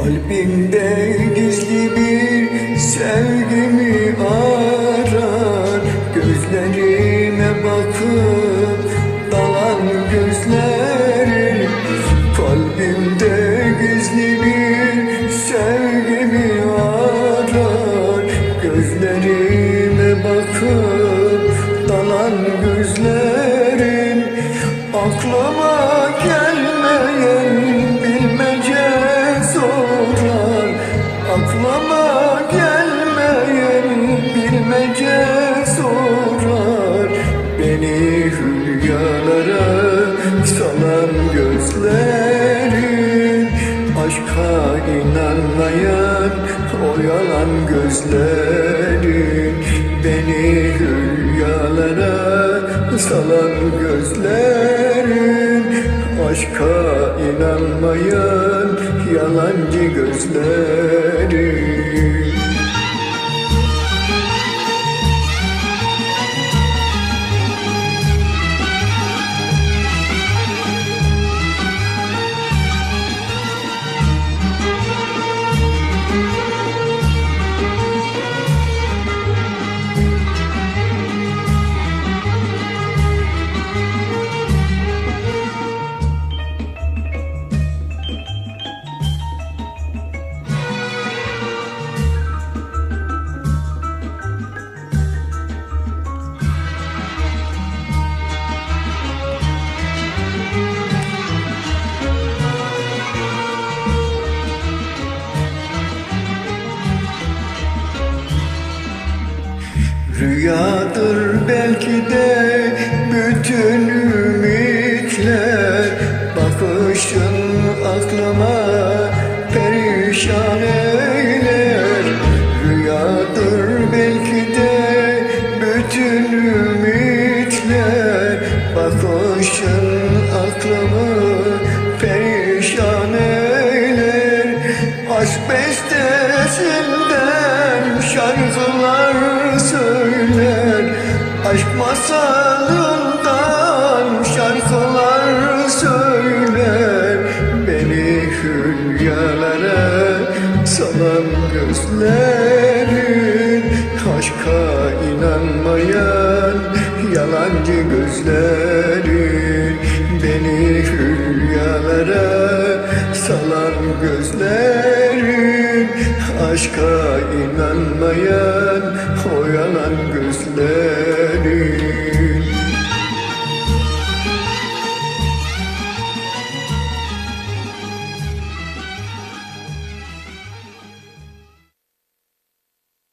Kalbimde gizli bir sevgimi arar Gözlerime bakıp Aşka inanmayan o yalan gözlerin Beni hülyalara salan gözlerin Aşka inanmayan yalancı gözlerin Rüyadır belki de bütün ümitler Bakışın aklıma Aşk masalından şarkılar söyler Beni hülyalara. Salan gözlerin Aşka inanmayan yalancı gözlerin Beni hülyalara. Salan gözlerin Aşka inanmayan